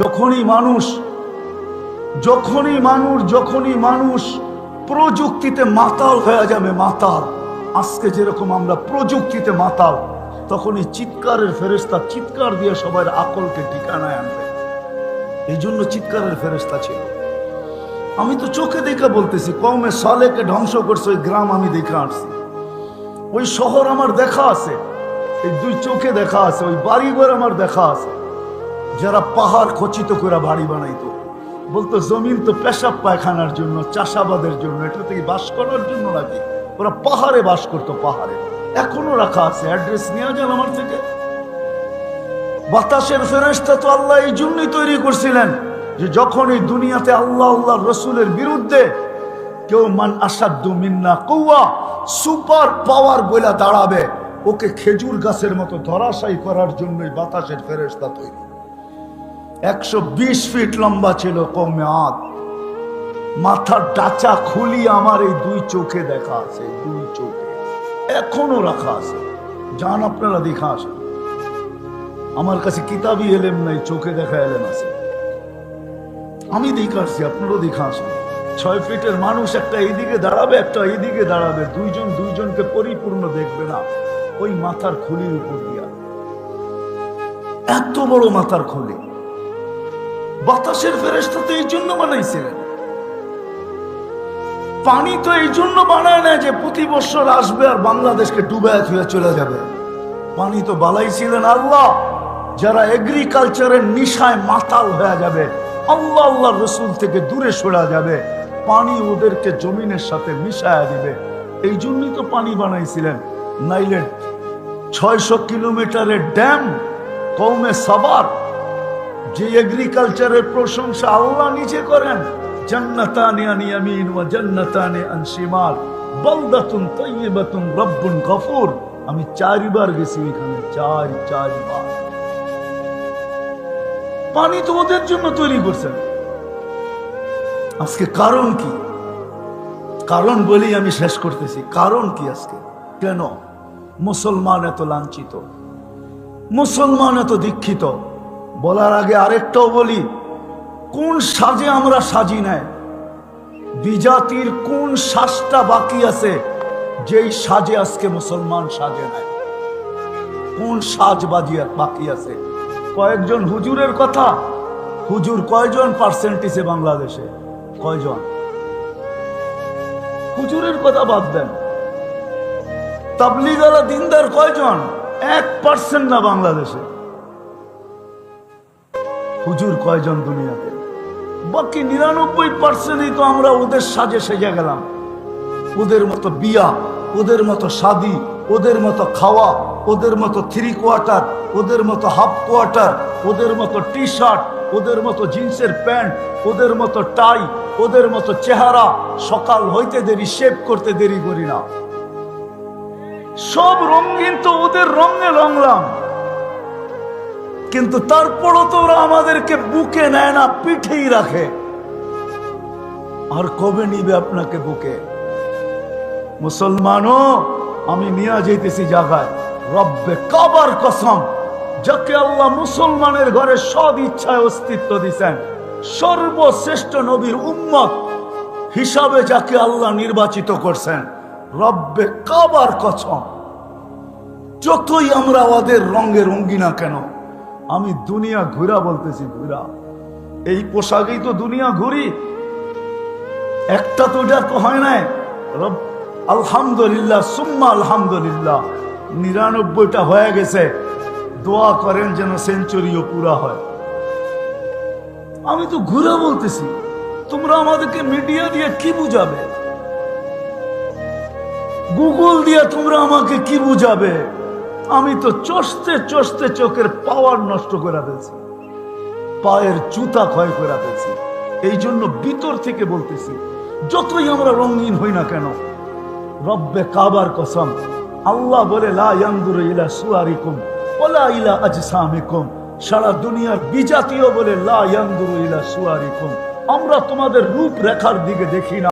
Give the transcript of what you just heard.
যখনই মানুষ যখনই মানুষ যখনই মানুষ প্রযুক্তিতে মাতাল হয়ে যাবে, মাতাল। আজকে যেরকম আমরা প্রযুক্তিতে মাতাল, তখনই চিৎকারের ফেরেস্তা চিৎকার দিয়ে সবার আকলকে ঠিকানায় আনবে। এই জন্য চিৎকারের ফেরেস্তা ছিল। আমি তো চোখে দেখে বলতেছি কমে সালেকে ধ্বংস করছে ওই গ্রাম আমি দেখে আসছি। ওই শহর আমার দেখা আছে, এই দুই চোখে দেখা আছে, ওই বাড়ি বাড়িঘর আমার দেখা আছে। যারা পাহাড় খচিত করে বাড়ি বানাইতো। বলতো, জমিন তো পেশাব পায়খানার জন্য, চাষাবাদের জন্য এটা থেকে বাস করার জন্য নাকি? ওরা পাহাড়ে বাস করতো, পাহাড়ে। এখনও রাখা আছে, অ্যাড্রেস নেওয়া যান আমার থেকে। বাতাসের ফেরেস্তা তো আল্লাহ এই জন্যই তৈরি করছিলেন যে যখন এই দুনিয়াতে আল্লাহ আল্লাহ রসুলের বিরুদ্ধে কেউ মান আসাদ্দু মিন্না কৌয়া সুপার পাওয়ার বইলা দাঁড়াবে, ওকে খেজুর গাছের মতো ধরাশায়ী করার জন্যই বাতাসের ফেরেস্তা তৈরি। একশো বিশ ফিট লম্বা ছিল কমে আদ মাথার ডাচা খুলি আমার এই দুই চোখে দেখা আছে, দুই চোখে। এখনও রাখা আছে। যান আপনারা দেখা আসেন। আমার কাছে কিতাবই এলেম নাই, চোখে দেখা এলেম আছে। আমি দেখে আসছি, আপনারও দেখে আসেন। ছয় ফিটের মানুষ একটা এইদিকে দাঁড়াবে, একটা এইদিকে দাঁড়াবে। দুইজন দুইজনকে পরিপূর্ণ দেখবে না। ওই মাথার খুলির উপর দিয়া। এত বড় মাথার খুলি। বাতাসের ফেরেস্তা তো এই জন্য বানাইছিলেন। পানি তো এই জন্য বানায় না যে প্রতি বছর আসবে আর বাংলাদেশকে ডুবে থুয়ে চলে যাবে। পানি তো বালাইছিলেন আল্লাহ, যারা এগ্রিকালচারের নিশায় মাতাল হয়ে যাবে, আল্লাহ আল্লাহ রসুল থেকে দূরে সরা যাবে, পানি ওদেরকে জমিনের সাথে মিশায়া দিবে। এই জন্যই তো পানি বানাইছিলেন। নাইলে ছয়শো কিলোমিটারের ড্যাম কৌমে সাবার যে এগ্রিকালচারের প্রশংসা আল্লাহ নিজে করেন আমি চারবার গেছি এখানে, চার, চারবার। পানি জন্য তৈরি করছেন আজকে কারণ কি? কারণ বলেই আমি শেষ করতেছি। কারণ কি আজকে? কেন? মুসলমান এত লাঞ্ছিত। মুসলমান এত দীক্ষিত। বলার আগে আরেকটাও বলি, কোন সাজে আমরা সাজি নেয় বিজাতির কোন শ্বাসটা বাকি আছে, যেই সাজে আজকে মুসলমান সাজে নেয় কোন সাজ বাজিয়া বাকি আছে? কয়েকজন হুজুরের কথা, হুজুর কয়জন পার্সেন্টেজে বাংলাদেশে? কয়জন? হুজুরের কথা বাদ দেন। তাবলিগালা দিনদার কয়জন? এক পার্সেন্ট না বাংলাদেশে। হুজুর কয়জন দুনিয়াতে? বাকি নিরানব্বই পার্সেন্টই তো আমরা ওদের সাজে সেজে গেলাম। ওদের মতো বিয়া, ওদের মতো শাদি, ওদের মতো খাওয়া, ওদের মতো থ্রি কোয়ার্টার, ওদের মতো হাফ কোয়ার্টার, ওদের মতো টি শার্ট ওদের মতো জিন্সের প্যান্ট, ওদের মতো টাই, ওদের মতো চেহারা, সকাল হইতে দেরি, শেভ করতে দেরি করি না। সব রঙিন তো ওদের রঙে রংলাম কিন্তু তারপরও তো ওরা আমাদেরকে বুকে নেয় না, পিঠেই রাখে। আর কবে নিবে আপনাকে বুকে? মুসলমানও, আমি নিয়ে যেতেছি জায়গায় রব্বে কাবার কসম, যাকে আল্লাহ মুসলমানের ঘরে সদ ইচ্ছায় অস্তিত্ব দিছেন, সর্বশ্রেষ্ঠ নবীর উম্মত হিসাবে যাকে আল্লাহ নির্বাচিত করছেন। রব্বে কাবার কসম, যতই আমরা ওদের রঙে রঙ্গি না কেন আমি দুনিয়া ঘুরা বলতেছি, ঘুরা। এই পোশাকেই তো দুনিয়া ঘুরি। একটা তো এটা তো হয় নাই। আলহামদুলিল্লাহ, সুম্মা আলহামদুলিল্লাহ, নিরানব্বইটা হয়ে গেছে। দোয়া করেন যেন সেঞ্চুরিও পুরা হয়। আমি তো ঘুরে বলতেছি। তোমরা আমাদেরকে মিডিয়া দিয়ে কি বুঝাবে? গুগল দিয়ে তোমরা আমাকে কি বুঝাবে? আমি তো চষতে চষতে চোখের পাওয়ার নষ্ট করে ফেলছি পায়ের জুতা ক্ষয় করে ফেলছি এই জন্য ভিতর থেকে বলতেছি, যতই আমরা রঙিন হই না কেন, রব্বে কাবার কসম, আল্লাহ বলে, লা সারা দুনিয়ার বিজাতীয় বলে, লা আমরা তোমাদের রূপ রেখার দিকে দেখি না।